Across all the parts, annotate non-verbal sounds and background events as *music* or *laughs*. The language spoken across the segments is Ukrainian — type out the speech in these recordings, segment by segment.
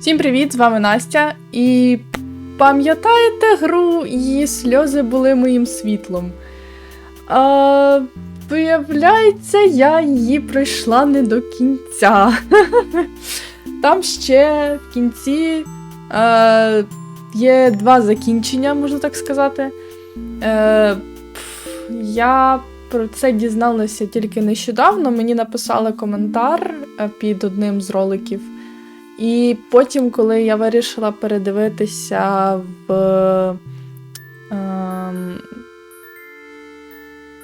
Всім привіт! З вами Настя. І пам'ятаєте гру Її сльози були моїм світлом? А, виявляється, я її пройшла не до кінця. *laughs* Там ще в кінці е, є два закінчення, можна так сказати. Е, я про це дізналася тільки нещодавно. Мені написали коментар е, під одним з роликів. І потім, коли я вирішила передивитися в, ем,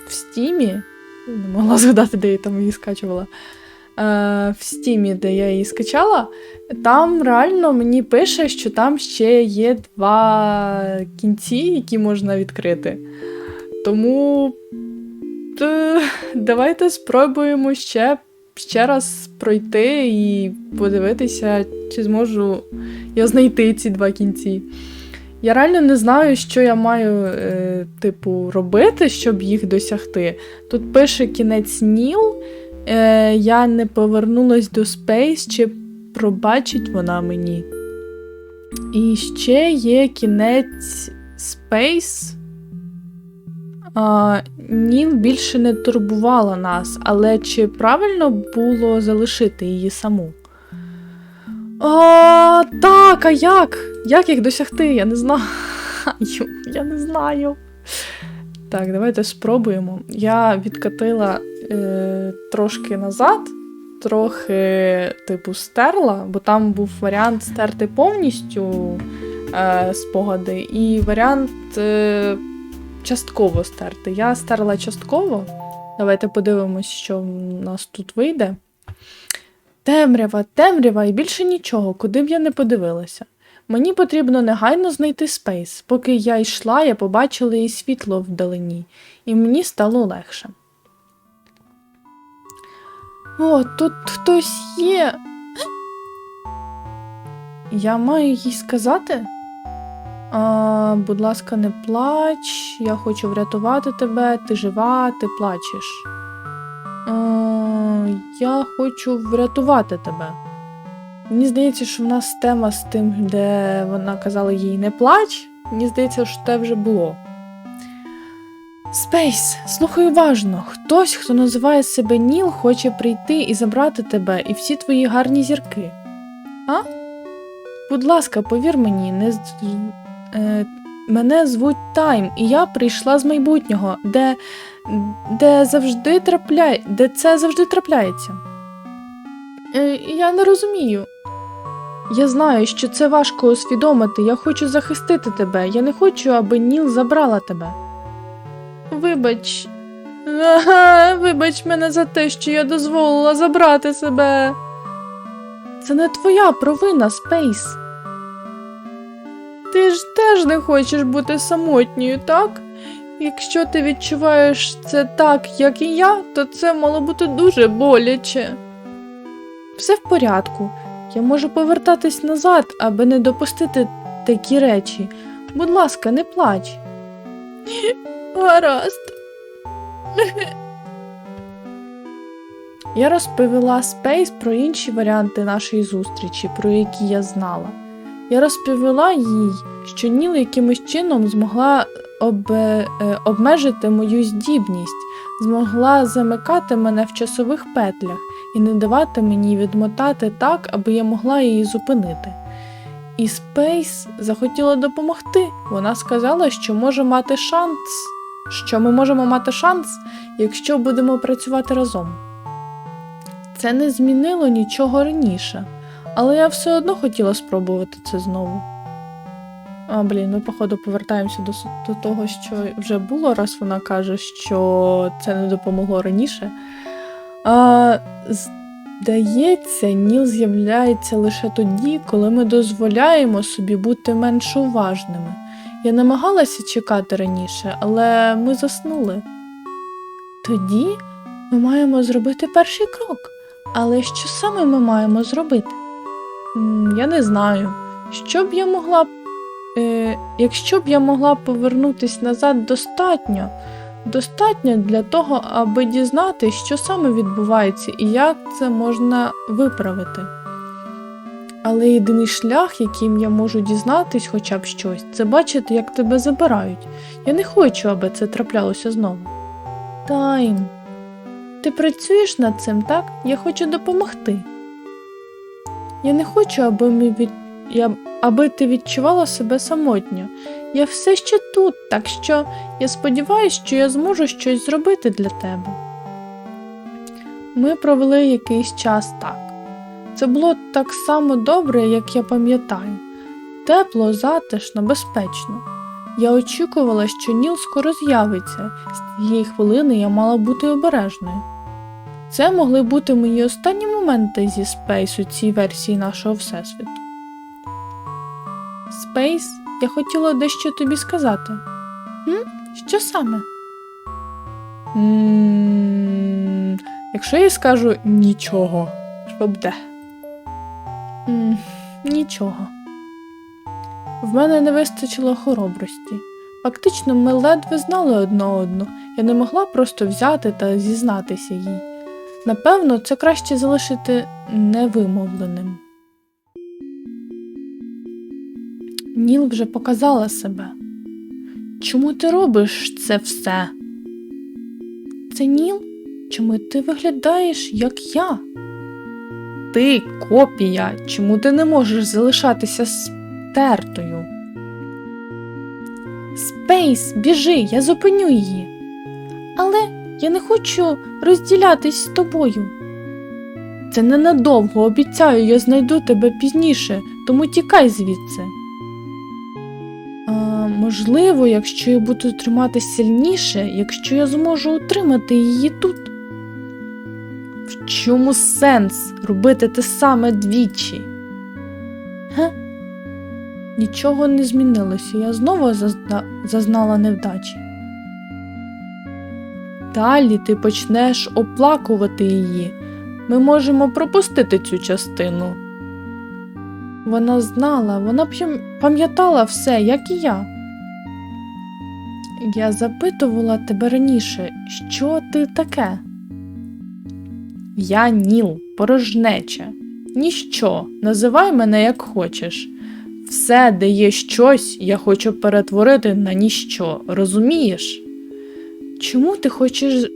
в Стімі, не могла *laughs* згадати, де я там її скачувала. Е, в Стімі, де я її скачала, там реально мені пише, що там ще є два кінці, які можна відкрити. Тому е, *laughs* давайте спробуємо ще ще раз пройти і подивитися, чи зможу я знайти ці два кінці. Я реально не знаю, що я маю, е, типу, робити, щоб їх досягти. Тут пише кінець Ніл. Е, я не повернулась до Space, чи пробачить вона мені. І ще є кінець Space. А, Ніл більше не турбувала нас, але чи правильно було залишити її саму? А, так, а як? Як їх досягти? Я не знаю. *laughs* Я не знаю. Так, давайте спробуємо. Я відкатила е, трошки назад, трохи, типу, стерла, бо там був варіант стерти повністю е, спогади, і варіант. Е, частково стерти. Я стерла частково. Давайте подивимось, що в нас тут вийде. Темрява, темрява і більше нічого, куди б я не подивилася. Мені потрібно негайно знайти спейс. Поки я йшла, я побачила її світло вдалині, і мені стало легше. О, тут хтось є. Я маю їй сказати? А, Будь ласка, не плач, я хочу врятувати тебе, ти жива, ти плачеш. А, я хочу врятувати тебе. Мені здається, що в нас тема з тим, де вона казала їй не плач. Мені здається, що те вже було. Спейс, слухай уважно. Хтось, хто називає себе Ніл, хоче прийти і забрати тебе і всі твої гарні зірки. А? Будь ласка, повір мені, не мене звуть Тайм, і я прийшла з майбутнього, де, де завжди трапляє, де це завжди трапляється. Е, я не розумію. Я знаю, що це важко усвідомити. Я хочу захистити тебе. Я не хочу, аби Ніл забрала тебе. Вибач. Ага, вибач мене за те, що я дозволила забрати себе. Це не твоя провина, Спейс. Ти ж теж не хочеш бути самотньою, так? Якщо ти відчуваєш це так, як і я, то це мало бути дуже боляче. Все в порядку. Я можу повертатись назад, аби не допустити такі речі. Будь ласка, не плач. Гаразд. Я розповіла Спейс про інші варіанти нашої зустрічі, про які я знала. Я розповіла їй, що Ніл якимось чином змогла об... е, обмежити мою здібність, змогла замикати мене в часових петлях і не давати мені відмотати так, аби я могла її зупинити. І Спейс захотіла допомогти. Вона сказала, що може мати шанс, що ми можемо мати шанс, якщо будемо працювати разом. Це не змінило нічого раніше. Але я все одно хотіла спробувати це знову. А, блін, ми, походу, повертаємося до, до того, що вже було, раз вона каже, що це не допомогло раніше. А, здається, Ніл з'являється лише тоді, коли ми дозволяємо собі бути менш уважними. Я намагалася чекати раніше, але ми заснули. Тоді ми маємо зробити перший крок. Але що саме ми маємо зробити? Я не знаю. Що б я могла. Е, якщо б я могла повернутись назад достатньо, достатньо для того, аби дізнатися, що саме відбувається і як це можна виправити. Але єдиний шлях, яким я можу дізнатись хоча б щось, це бачити, як тебе забирають. Я не хочу, аби це траплялося знову. Тайм. Ти працюєш над цим, так? Я хочу допомогти. Я не хочу, аби, ми від... я... аби ти відчувала себе самотньо. Я все ще тут, так що я сподіваюся, що я зможу щось зробити для тебе. Ми провели якийсь час так. Це було так само добре, як я пам'ятаю. Тепло, затишно, безпечно. Я очікувала, що Ніл скоро з'явиться. З цієї хвилини я мала бути обережною. Це могли бути мої останні моменти зі Спейс у цій версії нашого Всесвіту. Спейс, я хотіла дещо тобі сказати. М? Що саме? м якщо я скажу нічого, що буде? м нічого. В мене не вистачило хоробрості. Фактично, ми ледве знали одна одну. Я не могла просто взяти та зізнатися їй. Напевно, це краще залишити невимовленим. Ніл вже показала себе. Чому ти робиш це все? Це Ніл? Чому ти виглядаєш, як я? Ти копія, чому ти не можеш залишатися стертою? Спейс, біжи, я зупиню її. Але я не хочу розділятись з тобою. Це ненадовго, обіцяю, я знайду тебе пізніше, тому тікай звідси. А, можливо, якщо я буду триматися сильніше, якщо я зможу утримати її тут. В чому сенс робити те саме двічі? Ге? Нічого не змінилося, я знову зазна... зазнала невдачі. Далі ти почнеш оплакувати її. Ми можемо пропустити цю частину. Вона знала, вона пам'ятала все, як і я. Я запитувала тебе раніше, що ти таке? Я Ніл, порожнеча. Ніщо, називай мене як хочеш. Все, де є щось, я хочу перетворити на ніщо, розумієш? Чому ти хочеш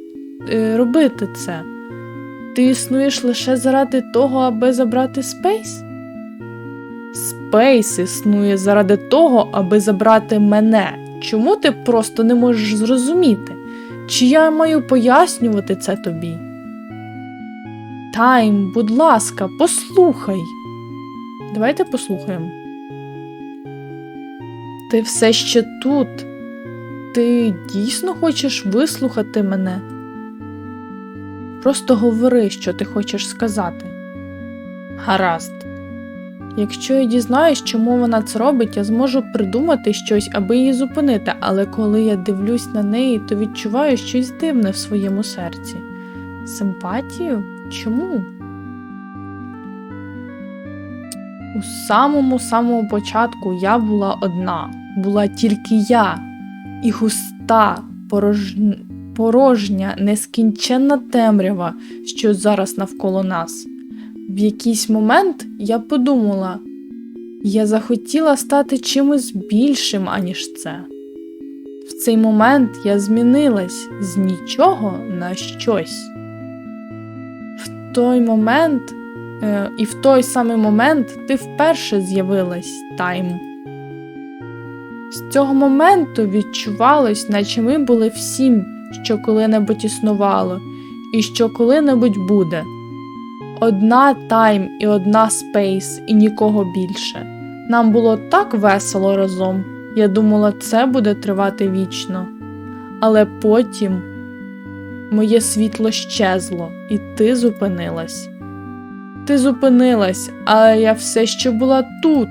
е, робити це? Ти існуєш лише заради того, аби забрати спейс? Спейс існує заради того, аби забрати мене. Чому ти просто не можеш зрозуміти? Чи я маю пояснювати це тобі? Тайм, будь ласка, послухай. Давайте послухаємо. Ти все ще тут. Ти дійсно хочеш вислухати мене? Просто говори, що ти хочеш сказати. Гаразд. Якщо я дізнаюсь, чому вона це робить, я зможу придумати щось, аби її зупинити, але коли я дивлюсь на неї, то відчуваю щось дивне в своєму серці. Симпатію? Чому? У самому самому початку я була одна, була тільки я, і густа, порожня, порожня, нескінченна темрява, що зараз навколо нас. В якийсь момент я подумала, я захотіла стати чимось більшим, аніж це. В цей момент я змінилась з нічого на щось. В той момент, е, і в той самий момент ти вперше з'явилась тайм. Цього моменту відчувалось, наче ми були всім, що коли-небудь існувало, і що коли-небудь буде. Одна тайм і одна спейс, і нікого більше. Нам було так весело разом. Я думала, це буде тривати вічно. Але потім моє світло щезло, і ти зупинилась. Ти зупинилась, але я все ще була тут.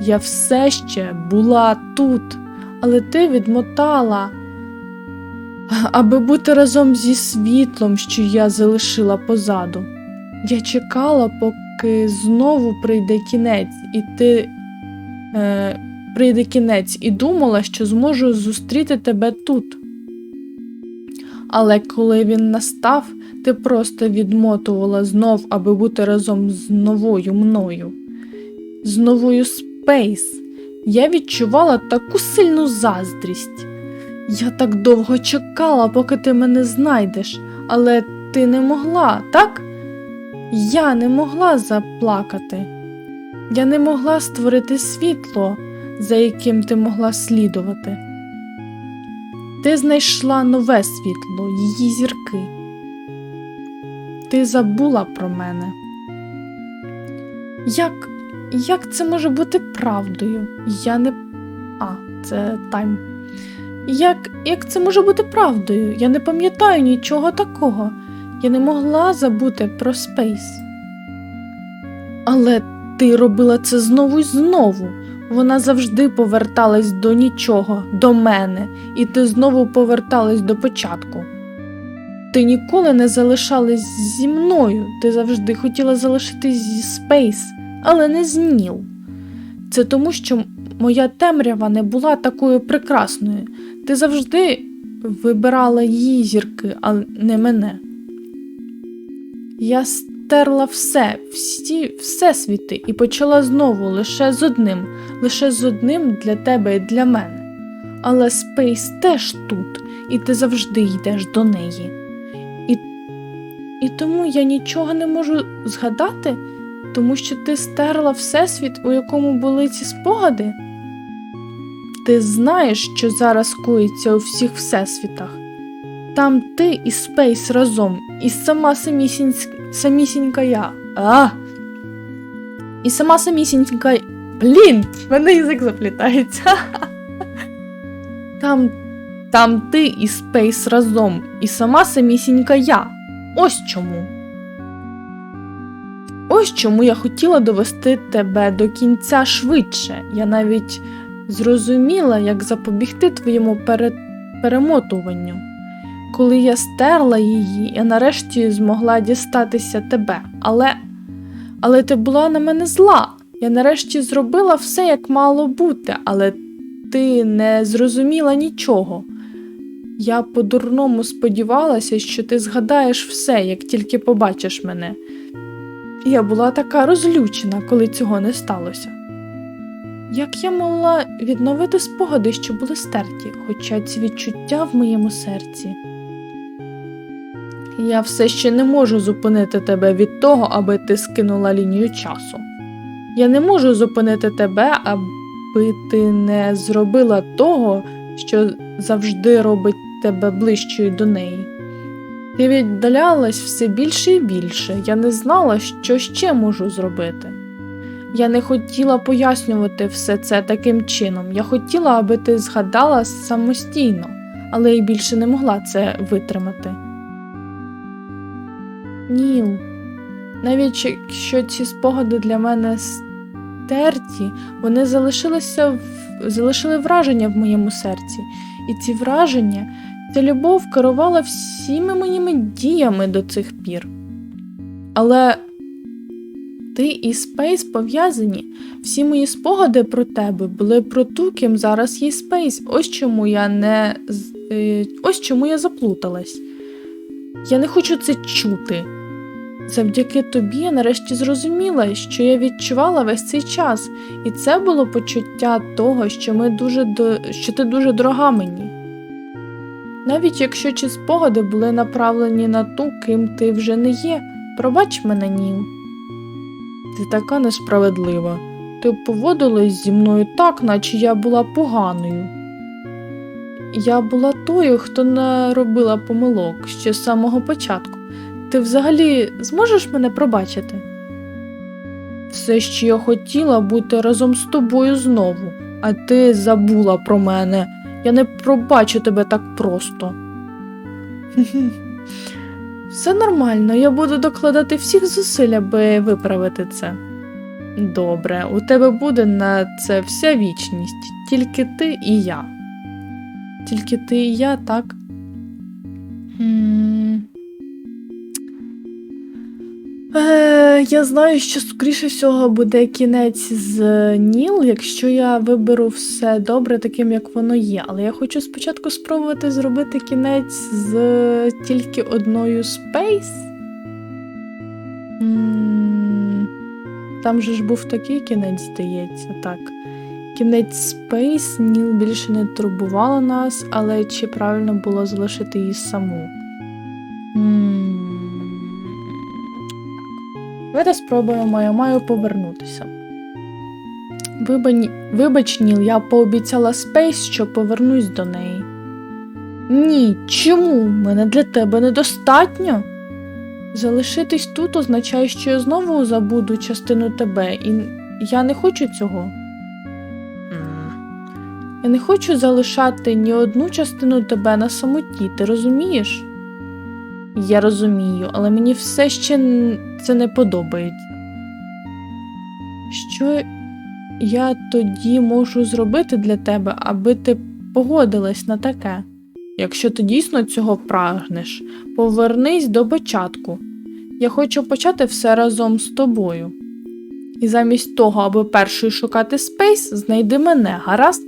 Я все ще була тут, але ти відмотала, аби бути разом зі світлом, що я залишила позаду. Я чекала, поки знову прийде кінець, і ти е, прийде кінець, і думала, що зможу зустріти тебе тут. Але коли він настав, ти просто відмотувала знов, аби бути разом з новою мною. з новою Спейс. Я відчувала таку сильну заздрість. Я так довго чекала, поки ти мене знайдеш, але ти не могла, так? Я не могла заплакати. Я не могла створити світло, за яким ти могла слідувати. Ти знайшла нове світло, її зірки. Ти забула про мене. Як, як це може бути правдою? Я не. А, це тайм. Як, як це може бути правдою? Я не пам'ятаю нічого такого. Я не могла забути про Спейс. Але ти робила це знову й знову. Вона завжди поверталась до нічого, до мене, і ти знову поверталась до початку. Ти ніколи не залишалась зі мною, ти завжди хотіла залишитись зі Спейс, але не з Ніл. Це тому, що моя темрява не була такою прекрасною. Ти завжди вибирала її зірки, а не мене. Я стерла все, всі всесвіти і почала знову лише з одним, лише з одним для тебе і для мене. Але Спейс теж тут, і ти завжди йдеш до неї. І, і тому я нічого не можу згадати, тому що ти стерла всесвіт, у якому були ці спогади. Ти знаєш, що зараз коїться у всіх всесвітах. Там ти і Спейс разом, і сама самісінсь... самісінька я. А! І сама самісінька. Блін, в мене язик заплітається. *laughs* Там, там ти і Спейс разом, і сама самісінька я. Ось чому. Ось чому я хотіла довести тебе до кінця швидше. Я навіть зрозуміла, як запобігти твоєму пере... перемотуванню. Коли я стерла її, я нарешті змогла дістатися тебе. Але але ти була на мене зла. Я нарешті зробила все, як мало бути, але ти не зрозуміла нічого. Я по-дурному сподівалася, що ти згадаєш все, як тільки побачиш мене. Я була така розлючена, коли цього не сталося. Як я могла відновити спогади, що були стерті, хоча ці відчуття в моєму серці. Я все ще не можу зупинити тебе від того, аби ти скинула лінію часу. Я не можу зупинити тебе, аби ти не зробила того, що завжди робить тебе ближчою до неї. Ти віддалялась все більше і більше, я не знала, що ще можу зробити. Я не хотіла пояснювати все це таким чином. Я хотіла, аби ти згадала самостійно, але я більше не могла це витримати. Ніл, навіть якщо ці спогади для мене стерті, вони залишилися в... залишили враження в моєму серці, і ці враження, ця любов керувала всіми моїми діями до цих пір. Але ти і Спейс пов'язані. Всі мої спогади про тебе були про ту, ким зараз є Спейс. Ось чому я не е, ось чому я заплуталась. Я не хочу це чути. Завдяки тобі я нарешті зрозуміла, що я відчувала весь цей час, і це було почуття того, що ми дуже до... що ти дуже дорога мені. Навіть якщо ці спогади були направлені на ту, ким ти вже не є, пробач мене, Ніл. Ти така несправедлива. Ти поводилась зі мною так, наче я була поганою. Я була тою, хто не робила помилок ще з самого початку. Ти взагалі зможеш мене пробачити? Все, що я хотіла бути разом з тобою знову, а ти забула про мене. Я не пробачу тебе так просто. *laughs* Все нормально, я буду докладати всіх зусиль, аби виправити це. Добре, у тебе буде на це вся вічність, тільки ти і я. Тільки ти і я, так? Е, я знаю, що скоріше всього буде кінець з Ніл, якщо я виберу все добре таким, як воно є. Але я хочу спочатку спробувати зробити кінець з тільки одною. М, там же ж був такий кінець, здається, так. Кінець Space Ніл більше не турбувала нас, але чи правильно було залишити її саму? Давайте спробуємо, я маю повернутися. Вибач, Ніл, я пообіцяла Спейс, що повернусь до неї. Ні, чому? Мене для тебе недостатньо. Залишитись тут означає, що я знову забуду частину тебе, і я не хочу цього. Я не хочу залишати ні одну частину тебе на самоті, ти розумієш? Я розумію, але мені все ще це не подобається. Що я тоді можу зробити для тебе, аби ти погодилась на таке? Якщо ти дійсно цього прагнеш, повернись до початку. Я хочу почати все разом з тобою. І замість того, аби першою шукати спейс, знайди мене, гаразд?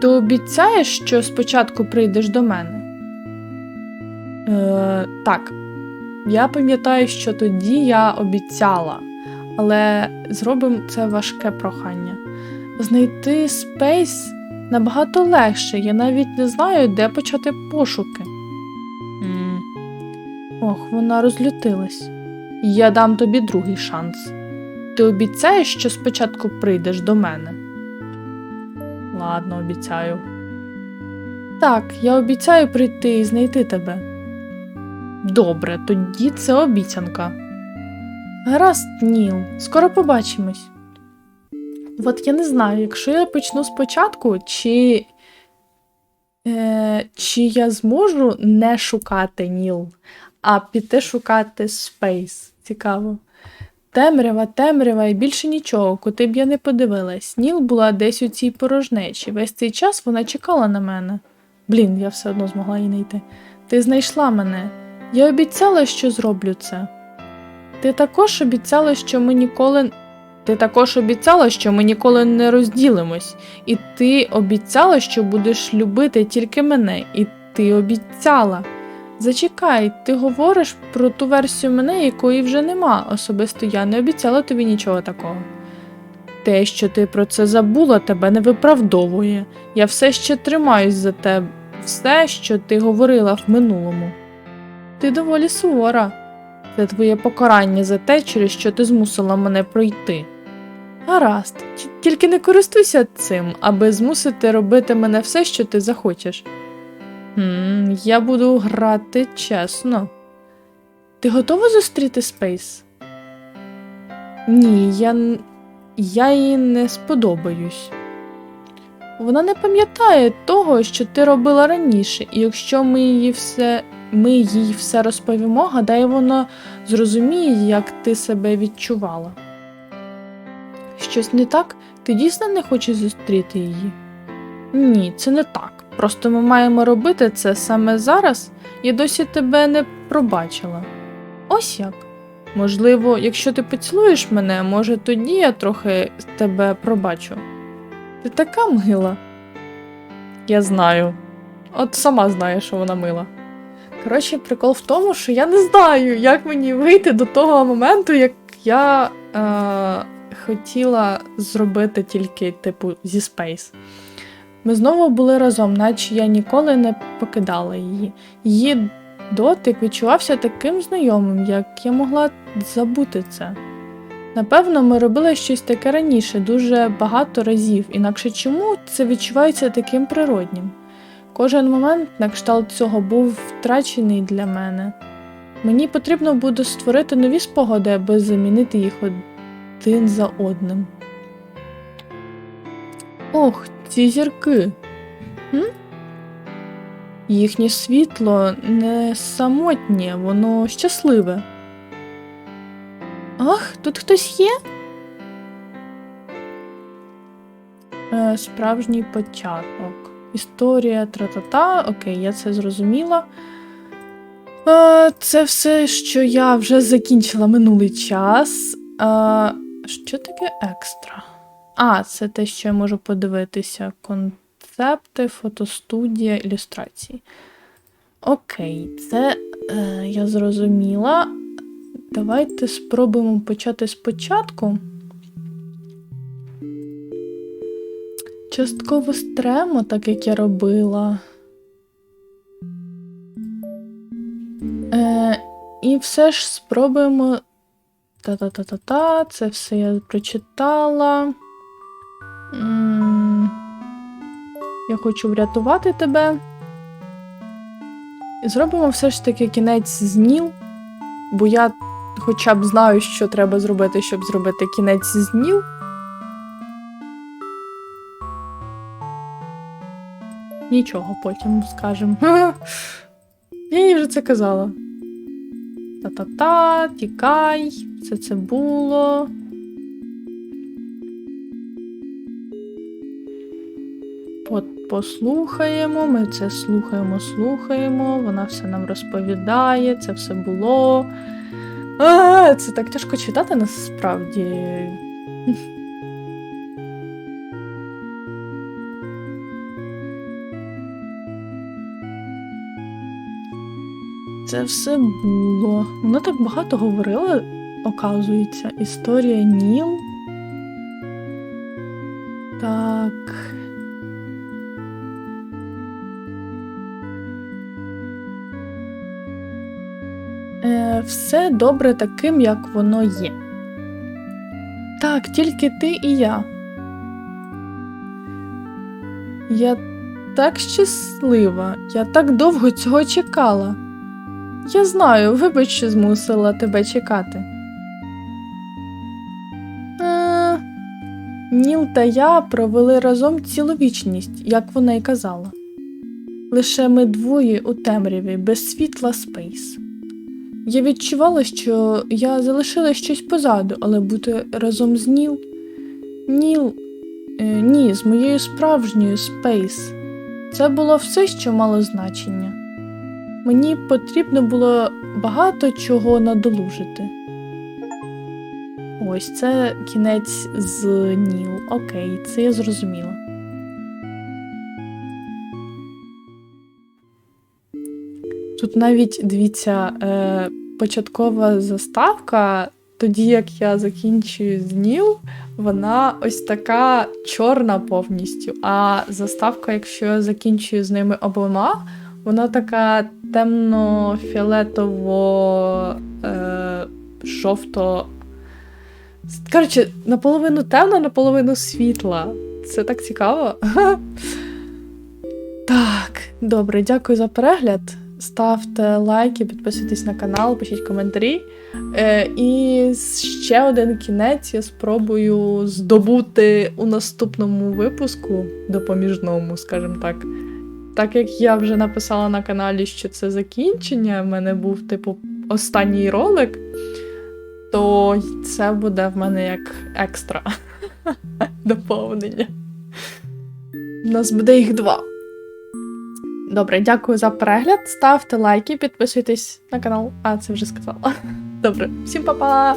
Ти обіцяєш, що спочатку прийдеш до мене? Е, так. Я пам'ятаю, що тоді я обіцяла, але зробимо це важке прохання. Знайти спейс набагато легше, я навіть не знаю, де почати пошуки. М. Ох, вона розлютилась. Я дам тобі другий шанс. Ти обіцяєш, що спочатку прийдеш до мене? Ладно, обіцяю. Так, я обіцяю прийти і знайти тебе. Добре, тоді це обіцянка. Гаразд, Ніл, скоро побачимось. От я не знаю, якщо я почну спочатку, чи, е, чи я зможу не шукати Ніл, а піти шукати Спейс. Цікаво. Темрява, темрява і більше нічого, куди б я не подивилась. Ніл була десь у цій порожнечі. Весь цей час вона чекала на мене. Блін, я все одно змогла її знайти. Ти знайшла мене. Я обіцяла, що зроблю це. Ти також обіцяла, що ми ніколи. Ти також обіцяла, що ми ніколи не розділимось. І ти обіцяла, що будеш любити тільки мене, і ти обіцяла. Зачекай, ти говориш про ту версію мене, якої вже нема. Особисто я не обіцяла тобі нічого такого. Те, що ти про це забула, тебе не виправдовує. Я все ще тримаюсь за тебе, все, що ти говорила в минулому. Ти доволі сувора. Це твоє покарання за те, через що ти змусила мене пройти. Гаразд, тільки не користуйся цим, аби змусити робити мене все, що ти захочеш. Хм, я буду грати чесно. Ти готова зустріти Спейс? Ні, я, я їй не сподобаюсь. Вона не пам'ятає того, що ти робила раніше, і якщо ми її все, ми їй все розповімо, гадаю, вона зрозуміє, як ти себе відчувала. Щось не так? Ти дійсно не хочеш зустріти її? Ні, це не так. Просто ми маємо робити це саме зараз. Я досі тебе не пробачила. Ось як. Можливо, якщо ти поцілуєш мене, може тоді я трохи тебе пробачу. Ти така мила. Я знаю. От сама знаєш, що вона мила. Коротше, прикол в тому, що я не знаю, як мені вийти до того моменту, як я е, хотіла зробити тільки, типу, зі Space. Ми знову були разом, наче я ніколи не покидала її. Її дотик відчувався таким знайомим, як я могла забути це. Напевно, ми робили щось таке раніше, дуже багато разів, інакше чому це відчувається таким природнім? Кожен момент на кшталт цього був втрачений для мене. Мені потрібно буде створити нові спогади, аби замінити їх один за одним. Ох, ці зірки. М? Їхнє світло не самотнє, воно щасливе. Ах, тут хтось є? Е, справжній початок. Історія тра-та-та. Окей, я це зрозуміла. Е, це все, що я вже закінчила минулий час. Е, що таке екстра? А, це те, що я можу подивитися. Концепти, фотостудія, ілюстрації. Окей, це е, я зрозуміла. давайте спробуємо почати спочатку. Частково стремо, так як я робила. Е, і все ж спробуємо. Та-та-та-та-та, це все я прочитала. М, Я хочу врятувати тебе. І зробимо все ж таки кінець з Ніл, бо я хоча б знаю, що треба зробити, щоб зробити кінець з Ніл. Нічого потім скажемо. *laughs* Я їй вже це казала. Та-та-та, тікай, все це було. По- Послухаємо, ми це слухаємо, слухаємо, вона все нам розповідає, це все було. А, це так тяжко читати насправді. Це все було. Вона так багато говорила, оказується. Історія Ніл. Так. Е, все добре таким, як воно є. Так, тільки ти і я. Я так щаслива, я так довго цього чекала. Я знаю, вибач, що змусила тебе чекати. Е, Ніл та я провели разом цілу вічність, як вона й казала. Лише ми двоє у темряві, без світла спейс. Я відчувала, що я залишила щось позаду, але бути разом з Ніл. Ніл. Е, ні, з моєю справжньою спейс. Це було все, що мало значення. Мені потрібно було багато чого надолужити. Ось це кінець з Ніл. Окей, це я зрозуміла. Тут навіть дивіться, е, початкова заставка, тоді як я закінчую з Ніл, вона ось така чорна повністю. А заставка, якщо я закінчую з ними обома, вона така темно-фіолетово е, жовто. Коротше, наполовину темна, наполовину світла. Це так цікаво. *laughs* Так, добре, дякую за перегляд. Ставте лайки, підписуйтесь на канал, пишіть коментарі. Е, і ще один кінець я спробую здобути у наступному випуску, допоміжному, скажімо так. Так як я вже написала на каналі, що це закінчення, в мене був, типу, останній ролик, то це буде в мене як екстра *laughs* доповнення. У нас буде їх два. Добре, дякую за перегляд. Ставте лайки, підписуйтесь на канал. А, це вже сказала. *laughs* Добре, всім па-па!